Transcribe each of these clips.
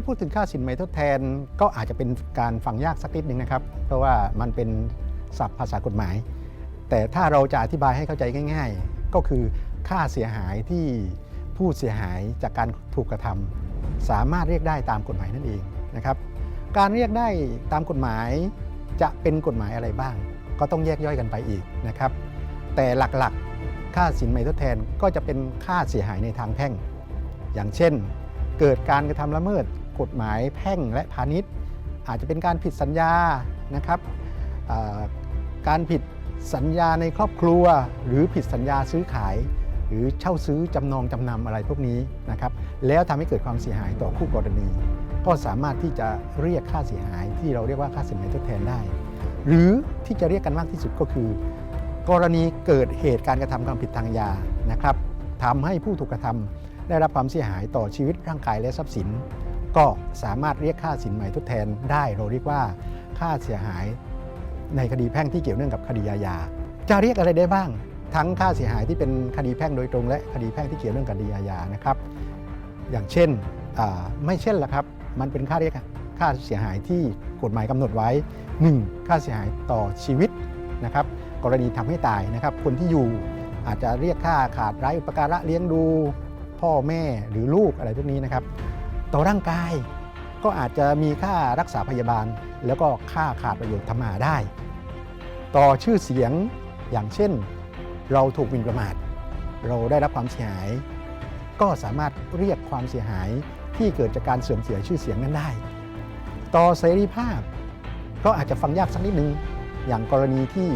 าพูดถึงค่าสินไหมทดแทนก็อาจจะเป็นการฟังยากสักนิดหนึ่งนะครับ เพราะว่ามันเป็นศัพท์ภาษากฎหมาย แต่ถ้าเราจะอธิบายให้เข้าใจง่าย ๆ ก็คือค่าเสียหายที่ผู้เสียหายจากการถูกกระทำสามารถเรียกได้ตามกฎหมายนั่นเองนะครับ การเรียกได้ตามกฎหมายจะเป็นกฎหมายอะไรบ้าง ก็ต้องแยกย่อยกันไปอีกนะครับ แต่หลักๆ ค่าสินไหมทดแทนก็จะเป็นค่าเสียหายในทางแพ่ง อย่างเช่น เกิดการกระทำละเมิด กฎหมายแพ่งและพาณิชย์ อาจจะเป็นการผิดสัญญานะครับการผิดสัญญาในครอบครัว หรือผิดสัญญาซื้อขาย หรือเช่าซื้อจำนองจำนำอะไรพวกนี้นะครับแล้วทำให้เกิดความเสียหายต่อคู่กรณี ก็สามารถที่จะเรียกค่าเสียหายที่เราเรียกว่าค่าสินไหมทดแทนได้ หรือที่จะเรียกกันมากที่สุดก็คือ กรณีเกิดเหตุการกระทำความผิดทางยานะครับทำให้ผู้ถูกกระทำได้รับความเสียหายต่อชีวิตร่างกายและทรัพย์สิน ก็สามารถเรียกค่าสินไหมทดแทนได้เราเรียกว่าค่าเสียหายในคดีแพ่งที่เกี่ยวเนื่องกับคดีอาญาจะเรียกอะไรได้บ้าง ทั้งค่าเสียหายที่เป็นคดีแพ่งโดยตรง และคดีแพ่งที่เกี่ยวเนื่องกับคดีอาญานะครับ อย่างเช่นไม่เช่นละครับ มันเป็นค่าเรียกค่าเสียหายที่กฎหมายกำหนดไว้ 1. ค่าเสียหายต่อชีวิตนะครับ กรณีทำให้ตายนะครับ คนที่อยู่อาจจะเรียกค่าขาดไร้อุปการะเลี้ยงดู พ่อแม่หรือลูกอะไรพวกนี้นะครับ ต่อร่างกาย ก็อาจจะมีค่ารักษาพยาบาล แล้วก็ค่าขาดประโยชน์ทำมาได้ ต่อชื่อเสียงอย่างเช่น เราถูกหมิ่นประมาท เราได้รับความเสียหาย ก็สามารถเรียกความเสียหายที่เกิดจากการเสื่อมเสียชื่อเสียงนั้นได้ ต่อเสรีภาพ ก็อาจจะฟังยากสักนิดนึง อย่างกรณีที่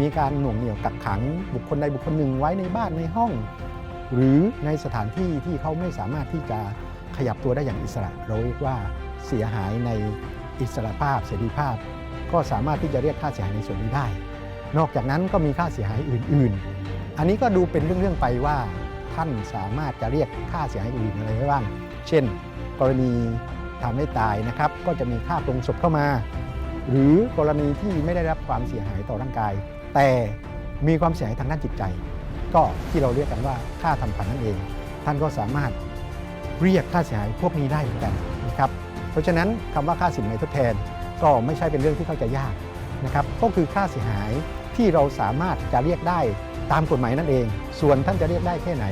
มีการหน่วงเหนี่ยวกักขัง บุคคลใดบุคคลหนึ่งไว้ในบ้านในห้อง หรือในสถานที่ที่เขาไม่สามารถที่จะ ขยับตัวได้อย่างอิสระ เราเรียกว่าเสียหายในอิสระภาพ เสรีภาพ ก็สามารถที่จะเรียกค่าเสียหายในส่วนนี้ได้ นอกจากนั้นก็มีค่าเสียหายอื่น ๆ อันนี้ก็ดูเป็นเรื่องๆไปว่า ท่านสามารถจะเรียกค่าเสียหายอื่นอะไรได้บ้าง เช่น กรณีทำให้ตายนะครับ ก็จะมีค่าปรงศพเข้ามา หรือกรณีที่ไม่ได้รับความเสียหายต่อร่างกาย แต่มีความเสียหายทางด้านจิตใจ ก็ที่เราเรียกกันว่าค่าทำขวัญนั่นเอง ท่านก็สามารถ เรียกค่าเสียหายพวกนี้ได้เหมือนกันนะครับเพราะฉะนั้นคำว่าค่าสินไหมทดแทนก็ไม่ใช่เป็นเรื่องที่เข้าใจยากนะครับก็คือค่าเสียหายที่เราสามารถจะเรียกได้ตามกฎหมายนั่นเอง ส่วนท่านจะเรียกได้แค่ไหน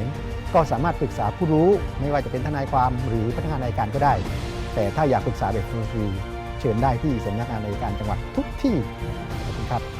ก็สามารถปรึกษาผู้รู้ไม่ว่าจะเป็นทนายความหรือพนักงานอัยการก็ได้ แต่ถ้าอยากปรึกษาแบบฟรีๆเชิญได้ที่สำนักงานอัยการจังหวัดทุกที่ขอบคุณครับ